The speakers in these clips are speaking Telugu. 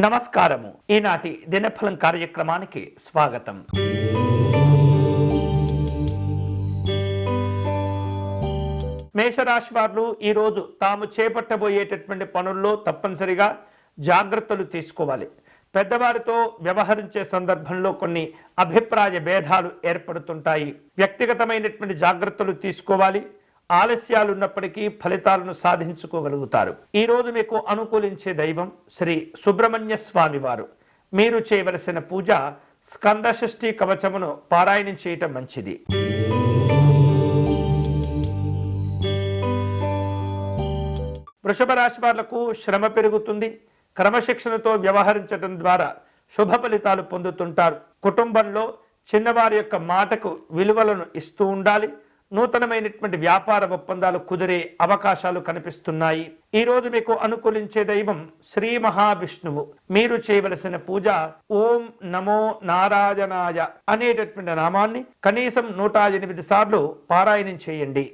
నమస్కారము. ఈనాటి దినఫలం కార్యక్రమానికి స్వాగతం. మేషరాశి వారు ఈరోజు తాము చేపట్టబోయేటటువంటి పనుల్లో తప్పనిసరిగా జాగ్రత్తలు తీసుకోవాలి. పెద్దవారితో వ్యవహరించే సందర్భంలో కొన్ని అభిప్రాయ భేదాలు ఏర్పడుతుంటాయి. వ్యక్తిగతమైనటువంటి జాగ్రత్తలు తీసుకోవాలి. ఆలస్యాలు ఉన్నప్పటికీ ఫలితాలను సాధించుకోగలుగుతారు. ఈరోజు మీకు అనుకూలించే దైవం శ్రీ సుబ్రహ్మణ్య స్వామి వారు. మీరు చేయవలసిన పూజ స్కందషష్ఠి కవచమును పారాయణం చేయటం మంచిది. వృషభ రాశి వాళ్ళకు శ్రమ పెరుగుతుంది. క్రమశిక్షణతో వ్యవహరించడం ద్వారా శుభ ఫలితాలు పొందుతుంటారు. కుటుంబంలో చిన్నవారి యొక్క మాటకు విలువలను ఇస్తూ ఉండాలి. నూతనమైనటువంటి వ్యాపార ఒప్పందాలు కుదిరే అవకాశాలు కనిపిస్తున్నాయి. ఈరోజు మీకు అనుకూలించే దైవం శ్రీ మహావిష్ణువు. మీరు చేయవలసిన పూజ ఓం నమో నారాయణాయ అనేటటువంటి నామాన్ని కనీసం నూట ఎనిమిది సార్లు పారాయణం చేయండి.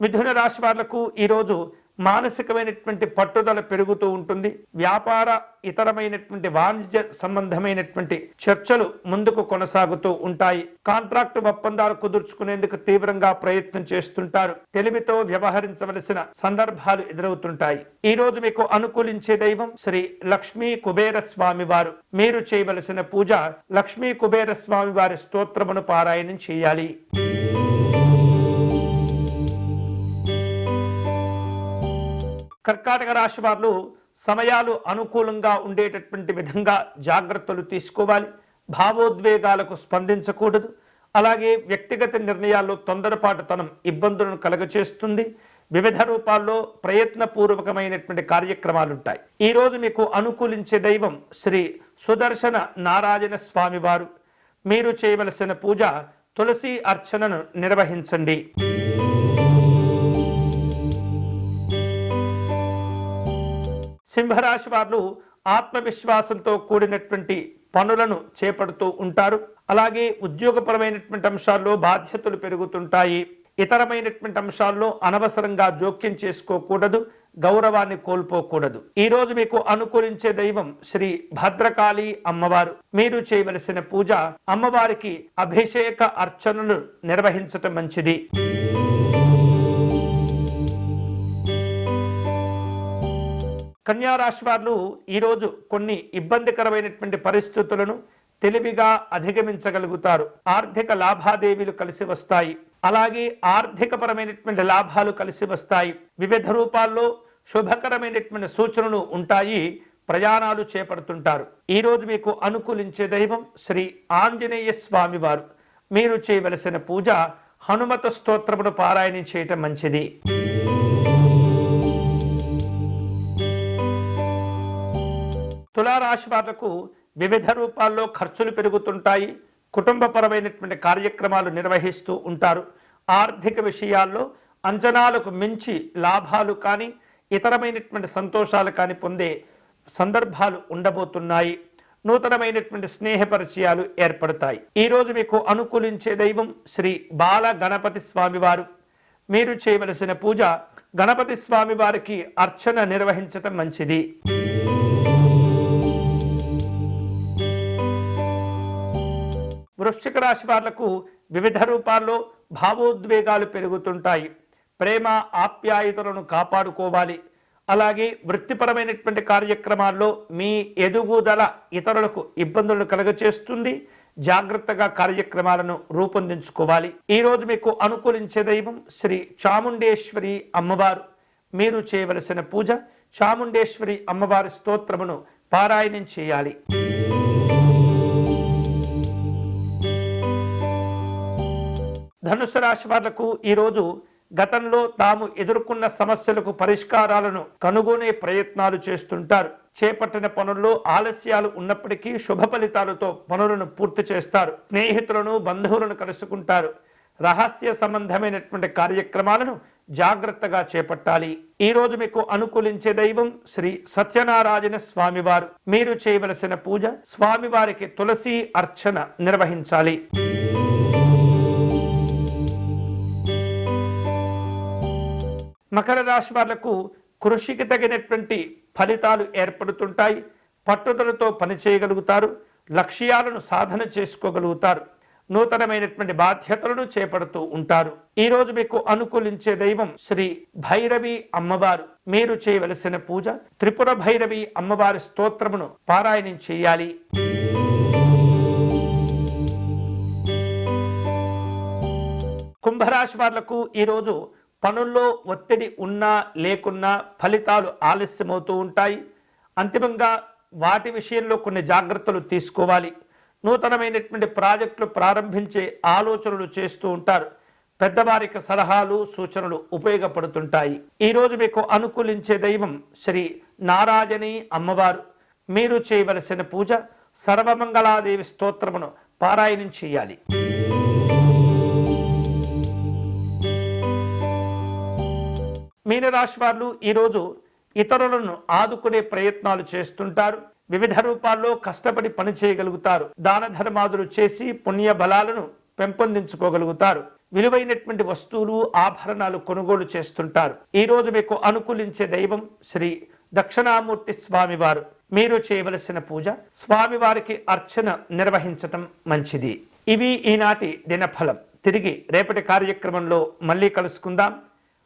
మిథున రాశి వాళ్ళకు ఈరోజు మానసికమైనటువంటి పట్టుదల పెరుగుతూ ఉంటుంది. వ్యాపార ఇతరమైనటువంటి వాణిజ్య సంబంధమైనటువంటి చర్చలు ముందుకు కొనసాగుతూ ఉంటాయి. కాంట్రాక్టు ఒప్పందాలు కుదుర్చుకునేందుకు తీవ్రంగా ప్రయత్నం చేస్తుంటారు. తెలివితో వ్యవహరించవలసిన సందర్భాలు ఎదురవుతుంటాయి. ఈ రోజు మీకు అనుకూలించే దైవం శ్రీ లక్ష్మీ కుబేర స్వామి వారు. మీరు చేయవలసిన పూజ లక్ష్మీ కుబేర స్వామి వారి స్తోత్రమును పారాయణం చేయాలి. కర్కాటక రాశి వారు సమయాలు అనుకూలంగా ఉండేటటువంటి విధంగా జాగ్రత్తలు తీసుకోవాలి. భావోద్వేగాలకు స్పందించకూడదు. అలాగే వ్యక్తిగత నిర్ణయాల్లో తొందరపాటుతనం ఇబ్బందులను కలగచేస్తుంది. వివిధ రూపాల్లో ప్రయత్నపూర్వకమైనటువంటి కార్యక్రమాలు ఉంటాయి ఈ రోజు మీకు అనుకూలించే దైవం శ్రీ సుదర్శన నారాయణ స్వామివారు మీరు చేయవలసిన పూజ తులసి అర్చనను నిర్వహించండి. సింహరాశి వారు ఆత్మవిశ్వాసంతో కూడినటువంటి పనులను చేపడుతూ ఉంటారు. అలాగే ఉద్యోగపరమైనటువంటి అంశాల్లో బాధ్యతలు పెరుగుతుంటాయి. ఇతరమైనటువంటి అంశాల్లో అనవసరంగా జోక్యం చేసుకోకూడదు గౌరవాన్ని కోల్పోకూడదు. ఈరోజు మీకు అనుకూలించే దైవం శ్రీ భద్రకాళి అమ్మవారు. మీరు చేయవలసిన పూజ అమ్మవారికి అభిషేక అర్చనలు నిర్వహించటం మంచిది. కన్యారాశి వారు ఈరోజు కొన్ని ఇబ్బందికరమైనటువంటి పరిస్థితులను తెలివిగా అధిగమించగలుగుతారు. ఆర్థిక లాభాదేవీలు కలిసి వస్తాయి. అలాగే ఆర్థికపరమైనటువంటి లాభాలు కలిసి వస్తాయి. వివిధ రూపాల్లో శుభకరమైనటువంటి సూచనలు ఉంటాయి. ప్రయాణాలు చేపడుతుంటారు. ఈరోజు మీకు అనుకూలించే దైవం శ్రీ ఆంజనేయ స్వామివారు మీరు చేయవలసిన పూజ హనుమత స్తోత్రమును పారాయణం చేయటం మంచిది. తులారాశి వాళ్ళకు వివిధ రూపాల్లో ఖర్చులు పెరుగుతుంటాయి. కుటుంబపరమైనటువంటి కార్యక్రమాలు నిర్వహిస్తూ ఉంటారు. ఆర్థిక విషయాల్లో అంచనాలకు మించి లాభాలు కానీ ఇతరమైనటువంటి సంతోషాలు కానీ పొందే సందర్భాలు ఉండబోతున్నాయి. నూతనమైనటువంటి స్నేహ పరిచయాలు ఏర్పడతాయి. ఈ రోజు మీకు అనుకూలించే దైవం శ్రీ బాల గణపతి స్వామివారు మీరు చేయవలసిన పూజ గణపతి స్వామివారికి అర్చన నిర్వహించటం మంచిది. వృశ్చిక రాశి వాళ్ళకు వివిధ రూపాల్లో భావోద్వేగాలు పెరుగుతుంటాయి. ప్రేమ ఆప్యాయతలను కాపాడుకోవాలి. అలాగే వృత్తిపరమైనటువంటి కార్యక్రమాల్లో మీ ఎదుగుదల ఇతరులకు ఇబ్బందులను కలగచేస్తుంది. జాగ్రత్తగా కార్యక్రమాలను రూపొందించుకోవాలి. ఈరోజు మీకు అనుకూలించే దైవం శ్రీ చాముండేశ్వరి అమ్మవారు. మీరు చేయవలసిన పూజ చాముండేశ్వరి అమ్మవారి స్తోత్రమును పారాయణం చేయాలి. ధనుసు రాశి వాళ్ళకు ఈరోజు గతంలో తాము ఎదుర్కొన్న సమస్యలకు పరిష్కారాలను కనుగొనే ప్రయత్నాలు చేస్తుంటారు. చేపట్టిన పనుల్లో ఆలస్యాలు ఉన్నప్పటికీ శుభ ఫలితాలతో పనులను పూర్తి చేస్తారు. స్నేహితులను బంధువులను కలుసుకుంటారు. రహస్య సంబంధమైనటువంటి కార్యక్రమాలను జాగ్రత్తగా చేపట్టాలి. ఈ రోజు మీకు అనుకూలించే దైవం శ్రీ సత్యనారాయణ స్వామివారు. మీరు చేయవలసిన పూజ స్వామివారికి తులసి అర్చన నిర్వహించాలి. మకర రాశి వాళ్ళకు కృషికి తగినటువంటి ఫలితాలు ఏర్పడుతుంటాయి. పట్టుదలతో పనిచేయగలుగుతారు లక్ష్యాలను సాధన చేసుకోగలుగుతారు. నూతనమైనటువంటి బాధ్యతలను చేపడుతూ ఉంటారు. ఈరోజు మీకు అనుకూలించే దైవం శ్రీ భైరవి అమ్మవారు. మీరు చేయవలసిన పూజ త్రిపుర భైరవి అమ్మవారి స్తోత్రమును పారాయణం చేయాలి. కుంభరాశి వాళ్ళకు ఈరోజు పనుల్లో ఒత్తిడి ఉన్నా లేకున్నా ఫలితాలు ఆలస్యమవుతూ ఉంటాయి. అంతిమంగా వాటి విషయంలో కొన్ని జాగ్రత్తలు తీసుకోవాలి. నూతనమైనటువంటి ప్రాజెక్టులు ప్రారంభించే ఆలోచనలు చేస్తూ ఉంటారు. పెద్దవారికి సలహాలు సూచనలు ఉపయోగపడుతుంటాయి. ఈరోజు మీకు అనుకూలించే దైవం శ్రీ నారాయణి అమ్మవారు. మీరు చేయవలసిన పూజ సర్వమంగళాదేవి స్తోత్రమును పారాయణం చేయాలి. మీనరాశి వారు ఈరోజు ఇతరులను ఆదుకునే ప్రయత్నాలు చేస్తుంటారు. వివిధ రూపాల్లో కష్టపడి పని చేయగలుగుతారు. దాన ధర్మాదులు చేసి పుణ్య బలాలను పెంపొందించుకోగలుగుతారు. విలువైనటువంటి వస్తువులు ఆభరణాలు కొనుగోలు చేస్తుంటారు. ఈరోజు మీకు అనుకూలించే దైవం శ్రీ దక్షిణామూర్తి స్వామివారు. మీరు చేయవలసిన పూజ స్వామివారికి అర్చన నిర్వహించటం మంచిది. ఇవి ఈనాటి దినఫలం. తిరిగి రేపటి కార్యక్రమంలో మళ్ళీ కలుసుకుందాం.